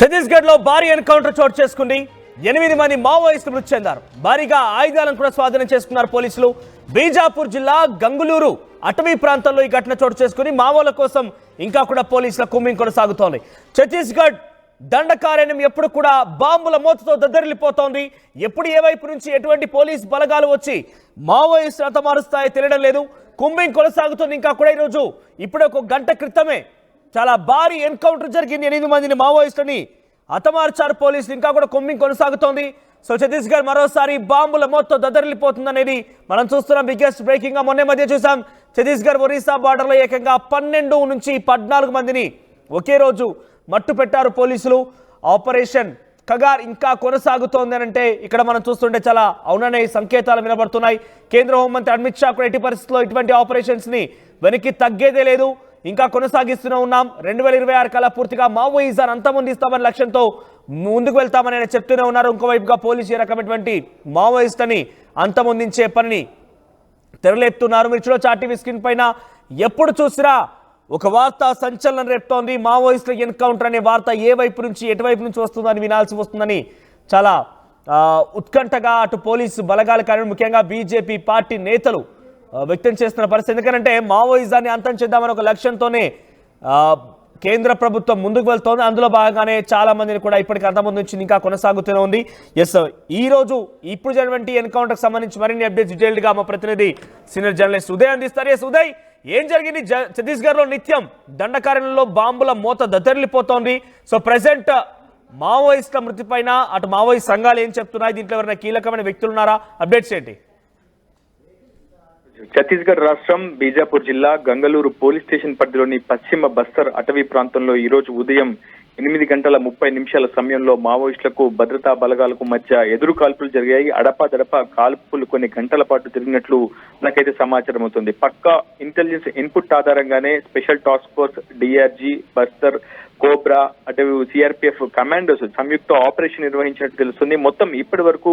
ఛత్తీస్గఢ్లో భారీ ఎన్కౌంటర్ చోటు చేసుకుంది. ఎనిమిది మంది మావోయిస్టులు మృతి చెందారు. భారీగా ఆయుధాలను కూడా స్వాధీనం చేసుకున్నారు పోలీసులు. బీజాపూర్ జిల్లా గంగులూరు అటవీ ప్రాంతంలో ఈ ఘటన చోటు చేసుకుని మావోల కోసం ఇంకా కూడా పోలీసుల కుమ్మింగ్ కొనసాగుతోంది. ఛత్తీస్గఢ్ దండకారణ్యం ఎప్పుడు కూడా బాంబుల మోతతో దద్దరిల్లిపోతోంది. ఎప్పుడు ఏ వైపు నుంచి ఎటువంటి పోలీస్ బలగాలు వచ్చి మావోయిస్టు మారుస్తాయో తెలియడం లేదు. కుంభింగ్ కొనసాగుతుంది ఇంకా కూడా ఈరోజు. ఇప్పుడు ఒక గంట క్రితమే చాలా భారీ ఎన్కౌంటర్ జరిగింది ఎనిమిది మందిని మావోయిస్టుని హతమార్చారు పోలీసులు ఇంకా కూడా కొమ్మింగ్ కొనసాగుతోంది. సో ఛత్తీస్గఢ్ మరోసారి బాంబుల మొత్తం దద్దరిల్లిపోతుంది అనేది మనం చూస్తున్నాం. బిగ్గెస్ట్ బ్రేకింగ్గా మొన్నే మధ్య చూసాం. ఛత్తీస్గఢ్ ఒరిస్సా బార్డర్లో ఏకంగా పన్నెండు నుంచి పద్నాలుగు మందిని ఒకే రోజు మట్టు పెట్టారు పోలీసులు. ఆపరేషన్ కగార్ ఇంకా కొనసాగుతోంది అంటే ఇక్కడ మనం చూస్తుంటే చాలా అవుననే సంకేతాలు వినబడుతున్నాయి. కేంద్ర హోంమంత్రి అమిత్ షా కూడా ఎట్టి పరిస్థితుల్లో ఇటువంటి ఆపరేషన్స్ని వెనక్కి తగ్గేదే లేదు. ఇంకా కొనసాగిస్తూనే ఉన్నాం. రెండు వేల ఇరవై ఆరు కల్లా పూర్తిగా మావోయిజాన్ అంతమందిస్తామని లక్ష్యంతో ముందుకు వెళ్తామని ఆయన చెప్తూనే ఉన్నారు. ఇంకోవైపుగా పోలీసు ఈ రకమైనటువంటి మావోయిస్ట్ అని అంతమొందించే పనిని తెరలేపుతున్నారు. మీరు చూడొచ్చు ఆర్టీవీ స్క్రీన్ పైన ఎప్పుడు చూసినా ఒక వార్త సంచలనం రేపుతోంది. మావోయిస్టుల ఎన్కౌంటర్ అనే వార్త ఏ వైపు నుంచి ఎటువైపు నుంచి వస్తుందని వినాల్సి వస్తుందని చాలా ఉత్కంఠగా అటు పోలీసు బలగాలు కానీ ముఖ్యంగా బీజేపీ పార్టీ నేతలు వ్యక్తం చేస్తున్న పరిస్థితి. ఎందుకంటే మావోయిజాన్ని అంతం చేద్దామని ఒక లక్ష్యంతోనే కేంద్ర ప్రభుత్వం ముందుకు వెళ్తోంది. అందులో భాగంగానే చాలా మందిని కూడా ఇప్పటికి అంతమంది నుంచి ఇంకా కొనసాగుతూనే ఉంది. ఎస్ ఈ రోజు ఇప్పుడు జరిగినటువంటి ఎన్కౌంటర్కి సంబంధించి మరిన్ని అప్డేట్స్ డీటెయిల్డ్గా మా ప్రతినిధి సీనియర్ జర్నలిస్ట్ ఉదయ్ అందిస్తారు. ఎస్ ఉదయ్ ఏం జరిగింది? ఛత్తీస్గఢ్లో నిత్యం దండకారణ్యంలో బాంబుల మూత దద్దరిల్లిపోతోంది. సో ప్రెసెంట్ మావోయిస్టుల మృతి పైన అటు మావోయిస్ట్ సంఘాలు ఏం చెప్తున్నాయి? దీంట్లో ఎవరైనా కీలకమైన వ్యక్తులు ఉన్నారా అప్డేట్స్ ఏంటి? ఛత్తీస్గఢ్ రాష్ట్రం బీజాపూర్ జిల్లా గంగలూరు పోలీస్ స్టేషన్ పరిధిలోని పశ్చిమ బస్తర్ అటవీ ప్రాంతంలో ఈ రోజు ఉదయం ఎనిమిది గంటల ముప్పై నిమిషాల సమయంలో మావోయిస్టులకు భద్రతా బలగాలకు మధ్య ఎదురు కాల్పులు జరిగాయి. అడపా కాల్పులు కొన్ని గంటల పాటు జరిగినట్లు నాకైతే సమాచారం అవుతుంది. పక్కా ఇంటెలిజెన్స్ ఇన్పుట్ ఆధారంగానే special task force DRG Bastar cobra అటు సిఆర్పిఎఫ్ కమాండోస్ సంయుక్త ఆపరేషన్ నిర్వహించినట్టు తెలుస్తుంది. మొత్తం ఇప్పటి వరకు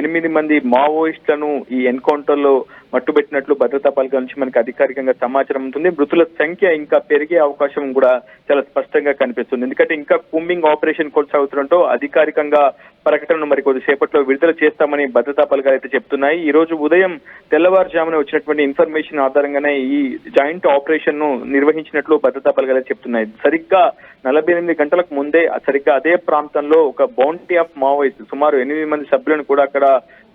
ఎనిమిది మంది మావోయిస్టులను ఈ ఎన్కౌంటర్లో మట్టుబెట్టినట్లు భద్రతా పాలక నుంచి మనకి అధికారికంగా సమాచారం ఉంటుంది. మృతుల సంఖ్య ఇంకా పెరిగే అవకాశం కూడా చాలా స్పష్టంగా కనిపిస్తుంది. ఎందుకంటే ఇంకా కూంబింగ్ ఆపరేషన్ కొనసాగుతుండటంతో అధికారికంగా ప్రకటనను మరి కొద్దిసేపట్లో విడుదల చేస్తామని భద్రతా బలగాలు అయితే చెప్తున్నాయి. ఈ రోజు ఉదయం తెల్లవారుజామున వచ్చినటువంటి ఇన్ఫర్మేషన్ ఆధారంగానే ఈ జాయింట్ ఆపరేషన్ను నిర్వహించినట్లు భద్రతా బలగాలు చెప్తున్నాయి. సరిగ్గా నలభై ఎనిమిది గంటలకు ముందే సరిగ్గా అదే ప్రాంతంలో ఒక బౌంటీ ఆఫ్ మావోయిస్ట్ సుమారు ఎనిమిది మంది సభ్యులను కూడా అక్కడ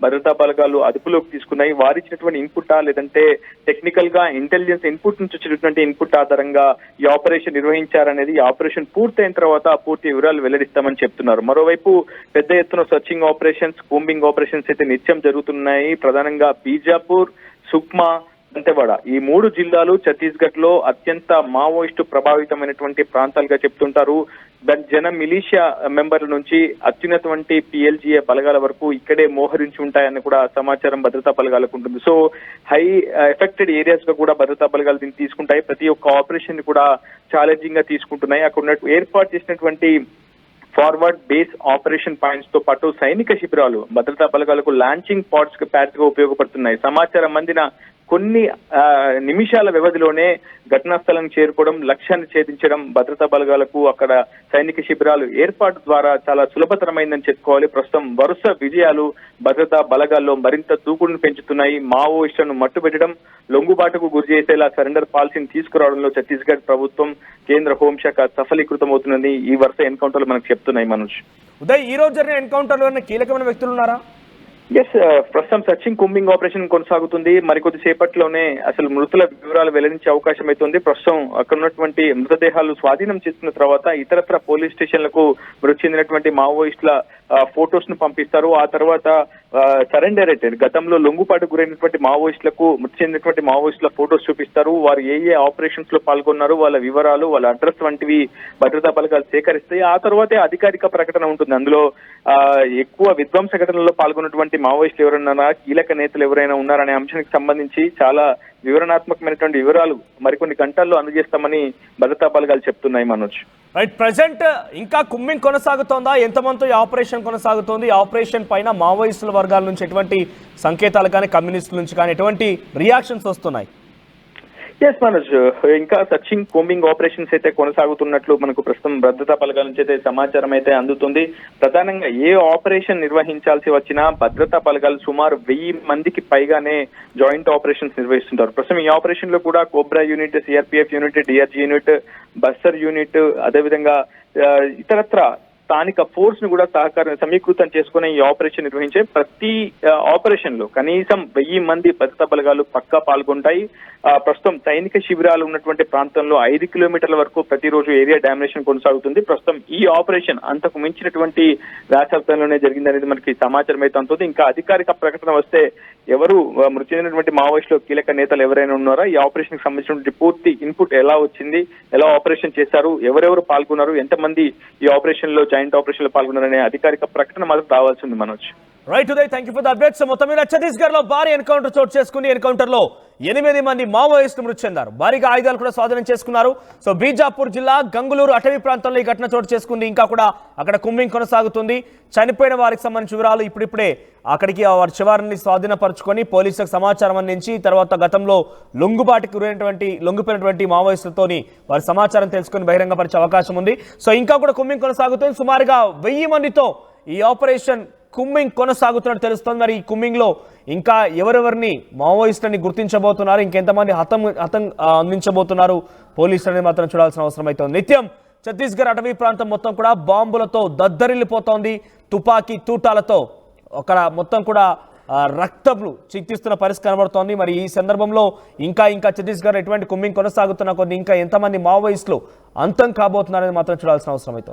భద్రతా బలగాలు అదుపులోకి తీసుకున్నాయి. వారి ఇచ్చినటువంటి ఇన్పుటా లేదంటే టెక్నికల్గా ఇంటెలిజెన్స్ ఇన్పుట్ నుంచి వచ్చినటువంటి ఇన్పుట్ ఆధారంగా ఈ ఆపరేషన్ నిర్వహించారనేది ఈ ఆపరేషన్ పూర్తయిన తర్వాత పూర్తి వివరాలు వెల్లడిస్తామని చెప్తున్నారు. మరోవైపు పెద్ద ఎత్తున సర్చింగ్ ఆపరేషన్స్ కూంబింగ్ ఆపరేషన్స్ అయితే నిత్యం జరుగుతున్నాయి. ప్రధానంగా బీజాపూర్ సుక్మా దంతెవాడ. ఈ మూడు జిల్లాలు ఛత్తీస్గఢ్లో అత్యంత మావోయిస్టు ప్రభావితమైనటువంటి ప్రాంతాలుగా చెప్తుంటారు. జన మిలీషియా మెంబర్ల నుంచి అత్యున్నతవంటి పిఎల్జీఏ బలగాల వరకు ఇక్కడే మోహరించి ఉంటాయని కూడా సమాచారం భద్రతా బలగాలకు ఉంటుంది. సో హై ఎఫెక్టెడ్ ఏరియాస్గా కూడా భద్రతా బలగాలు దీన్ని తీసుకుంటాయి. ప్రతి ఒక్క ఆపరేషన్ కూడా ఛాలెంజింగ్గా తీసుకుంటున్నాయి. అక్కడ ఉన్నట్టు ఏర్పాటు చేసినటువంటి ఫార్వర్డ్ బేస్ ఆపరేషన్ పాయింట్స్తో పాటు సైనిక శిబిరాలు భద్రతా బలగాలకు లాంచింగ్ పాడ్స్ ప్యాడ్స్గా ఉపయోగపడుతున్నాయి. సమాచారం అందిన కొన్ని నిమిషాల వ్యవధిలోనే ఘటనా స్థలం చేరుకోవడం లక్ష్యాన్ని ఛేదించడం భద్రతా బలగాలకు అక్కడ సైనిక శిబిరాలు ఏర్పాటు ద్వారా చాలా సులభతరమైందని చెప్పుకోవాలి. ప్రస్తుతం వరుస విజయాలు భద్రతా బలగాల్లో మరింత దూకుడును పెంచుతున్నాయి. మావోయిస్టులను మట్టుబెట్టడం లొంగుబాటుకు గురి చేసేలా సరెండర్ పాలసీని తీసుకురావడంలో ఛత్తీస్గఢ్ ప్రభుత్వం కేంద్ర హోంశాఖ సఫలీకృతమవుతుందని ఈ వరుస ఎన్కౌంటర్లు మనకు చెప్తున్నాయి మనోజ్. ఉదయ్ ఈ రోజు జరిగిన ఎన్కౌంటర్లో కీలకమైన వ్యక్తులు ఉన్నారా? ఎస్ uh, ప్రస్తుతం సర్చింగ్ కుంబింగ్ ఆపరేషన్ కొనసాగుతుంది. మరికొద్ది సేపట్లోనే అసలు మృతుల వివరాలు వెల్లడించే అవకాశం అవుతుంది ప్రస్తుతం అక్కడ ఉన్నటువంటి మృతదేహాలు స్వాధీనం చేసుకున్న తర్వాత ఇతరత్ర పోలీస్ స్టేషన్లకు మృతి చెందినటువంటి మావోయిస్టుల ఫోటోస్ను పంపిస్తారు. ఆ తర్వాత సరెండర్ అయితే గతంలో లొంగుపాటు గురైనటువంటి మావోయిస్టులకు మృతి చెందినటువంటి మావోయిస్టుల ఫొటోస్ చూపిస్తారు. వారు ఏ ఏ ఆపరేషన్స్లో పాల్గొన్నారు వాళ్ళ వివరాలు వాళ్ళ అడ్రస్ వంటివి భద్రతా బలగాలు సేకరిస్తాయి. ఆ తర్వాతే అధికారిక ప్రకటన ఉంటుంది. అందులో ఎక్కువ విధ్వంస ఘటనలో పాల్గొన్నటువంటి మావోయిస్టులు ఎవరైనా కీలక నేతలు ఎవరైనా ఉన్నారనే అంశానికి సంబంధించి చాలా వివరణాత్మకమైనటువంటి వివరాలు మరికొన్ని గంటల్లో అందజేస్తామని భద్రతా బలగాలు చెప్తున్నాయి మనోజ్. రైట్ ప్రజెంట్ ఇంకా కుమ్మింగ్ కొనసాగుతోందా? ఎంతమందితో ఈ ఆపరేషన్ కొనసాగుతోంది? ఈ ఆపరేషన్ పైన మావోయిస్టుల వర్గాల నుంచి ఎటువంటి సంకేతాలు కానీ కమ్యూనిస్టుల నుంచి కానీ ఎటువంటి రియాక్షన్స్ వస్తున్నాయి? ఎస్ మనోజ్ uh, ఇంకా సర్చింగ్ కోంబింగ్ ఆపరేషన్స్ అయితే కొనసాగుతున్నట్లు మనకు ప్రస్తుతం భద్రతా బలగాల నుంచి అయితే సమాచారం అయితే అందుతుంది. ప్రధానంగా ఏ ఆపరేషన్ నిర్వహించాల్సి వచ్చినా భద్రతా బలగాలు సుమారు వెయ్యి మందికి పైగానే జాయింట్ ఆపరేషన్స్ నిర్వహిస్తుంటారు. ప్రస్తుతం ఈ ఆపరేషన్లో కూడా cobra unit CRPF unit DRG unit Bastar unit అదేవిధంగా uh, ఇతరత్ర స్థానిక ఫోర్స్ను కూడా సహకారం సమీకృతం చేసుకుని ఈ ఆపరేషన్ నిర్వహించే ప్రతి ఆపరేషన్లో కనీసం వెయ్యి మంది భద్రతా బలగాలు పక్కా పాల్గొంటాయి. ప్రస్తుతం సైనిక శిబిరాలు ఉన్నటువంటి ప్రాంతంలో ఐదు కిలోమీటర్ల వరకు ప్రతిరోజు ఏరియా డామినేషన్ కొనసాగుతుంది. ప్రస్తుతం ఈ ఆపరేషన్ అంతకు మించినటువంటి వ్యాసాబ్దంలోనే జరిగిందనేది మనకి సమాచారం అయితే అందుతుంది. ఇంకా అధికారిక ప్రకటన వస్తే ఎవరు మృతి చెందినటువంటి మావోయిస్టులు కీలక నేతలు ఎవరైనా ఉన్నారా? ఈ ఆపరేషన్కి సంబంధించినటువంటి పూర్తి ఇన్పుట్ ఎలా వచ్చింది? ఎలా ఆపరేషన్ చేశారు? ఎవరెవరు పాల్గొన్నారు? ఎంతమంది ఈ ఆపరేషన్లో జాయింట్ ఆపరేషన్లో పాల్గొన్నారనే అధికారిక ప్రకటన మాత్రం రావాల్సింది Manoj. Right Uday thank you for the updates మొత్తం మీద ఛత్తీస్గఢ్లో భారీ ఎన్కౌంటర్ చోటు చేసుకుని ఎన్కౌంటర్లో ఎనిమిది మంది మావోయిస్టులు మృతి చెందారు. భారీగా ఆయుధాలు కూడా స్వాధీనం చేసుకున్నారు. సో బీజాపూర్ జిల్లా గంగులూరు అటవీ ప్రాంతంలో ఈ ఘటన చోటు చేసుకుంది. ఇంకా కూడా అక్కడ కుంభింగ్ కొనసాగుతుంది. చనిపోయిన వారికి సంబంధించిన వివరాలు ఇప్పుడిప్పుడే అక్కడికి వారి శివారిని స్వాధీనపరచుకొని పోలీసులకు సమాచారం అందించి తర్వాత గతంలో లొంగుబాటికి గురైనటువంటి లొంగిపోయినటువంటి మావోయిస్టులతోని వారి సమాచారం తెలుసుకొని బహిరంగపరిచే అవకాశం ఉంది. సో ఇంకా కూడా కుంభింగ్ కొనసాగుతుంది. సుమారుగా వెయ్యి మందితో ఈ ఆపరేషన్ కుమ్మింగ్ కొనసాగుతున్నట్టు తెలుస్తోంది. మరి ఈ కుమ్మింగ్లో ఇంకా ఎవరెవరిని మావోయిస్టులని గుర్తించబోతున్నారు? ఇంకెంతమంది హతం హతం అందించబోతున్నారు? పోలీసులని మాత్రం చూడాల్సిన అవసరం అయితే ఉంది నిత్యం ఛత్తీస్గఢ్ అటవీ ప్రాంతం మొత్తం కూడా బాంబులతో దద్దరిల్లిపోతోంది. తుపాకీ తూటాలతో అక్కడ మొత్తం కూడా రక్తపులు రక్తపు చిక్కిస్తున్న పరిస్థితి కనబడుతోంది. మరి ఈ సందర్భంలో ఇంకా ఇంకా ఛత్తీస్గఢ్ ఎటువంటి కుమ్మింగ్ కొనసాగుతున్న కొద్ది ఇంకా ఎంతమంది మావోయిస్టులు అంతం కాబోతున్నారని మాత్రం చూడాల్సిన అవసరం అయితే